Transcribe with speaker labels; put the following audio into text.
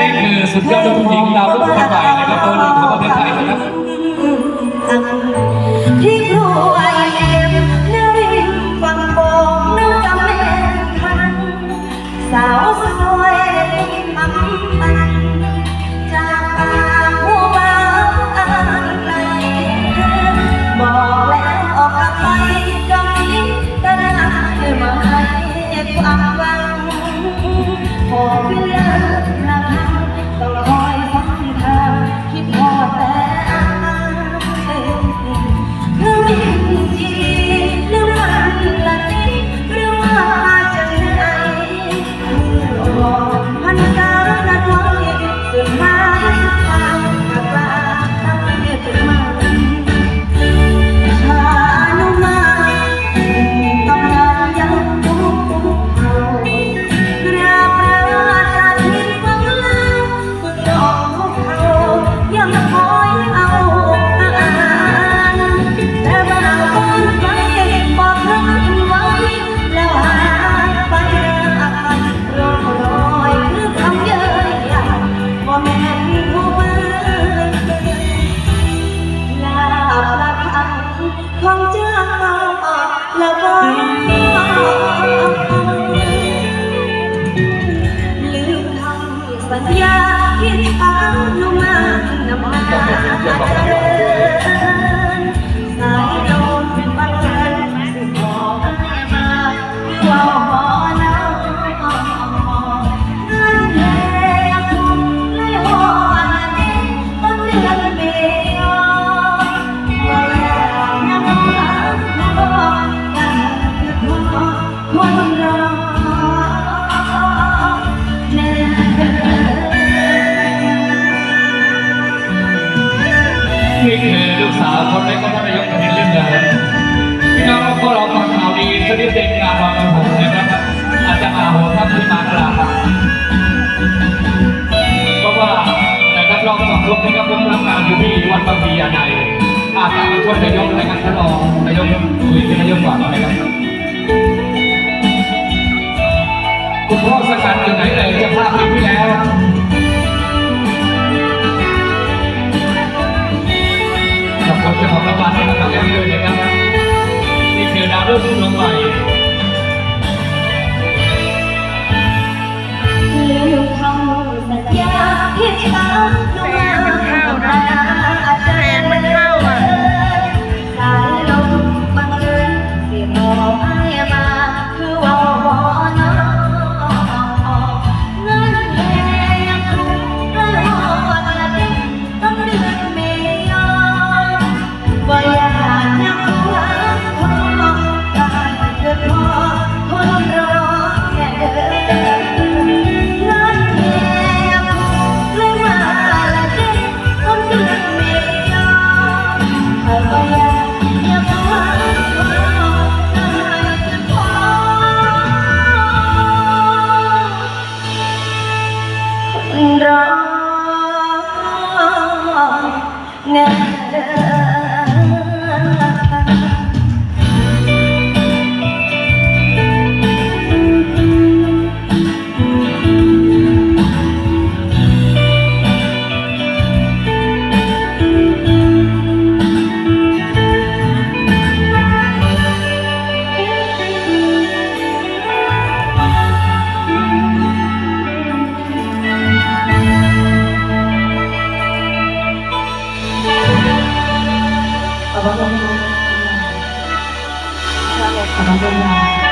Speaker 1: นี่คือสุดยอดลูกทุ่งหญิงดาวรุ่งคนใหม่นะครับเบอร์หนึ่งของประเทศไทยนะครับ
Speaker 2: ที่กลัวเอ็มนารินฟังโป่งน้องจำแม่ทันสาวสวยทำปันจากปากผู้บ่าวอ่านไกลบอกแล้วออกกับไปก็มีแต่ได้มาให้ความหวังพอเวลาาที่ทำลงมานำมาเจริญสายลมบังเอิญสิบอกให้มาว่าบ่น้นั่นแหละคุณเลยหอนเด็กต้นเดือนเมษาว่าแล้วนะน้องน้องกันคือคนรอแน่
Speaker 1: นี่คือลูกสาวคนเล็กของท่านนายกแผ่นดินเลื่อนเดินพี่น้องพวกเราฟังข่าวดีชนิดเด็กงานวางกระผมนะครับอาจจะมาโหดท่านที่มากราบเพราะว่านะครับรอบสองลูกนี้ก็ผมทำงานอยู่ที่วัดบางพลียาในอาจารย์มาช่วยนายกในการทดลองนายกคุยกับนายกก่อนนะครับคุณพ่อสกัดอยู่ไหนเลย จ้าของรางวัลที่มาทำงานด้วยนะครับนี่คือดาวรุ่งดวงใหม่
Speaker 2: รอแน่เด้ Hallelujah.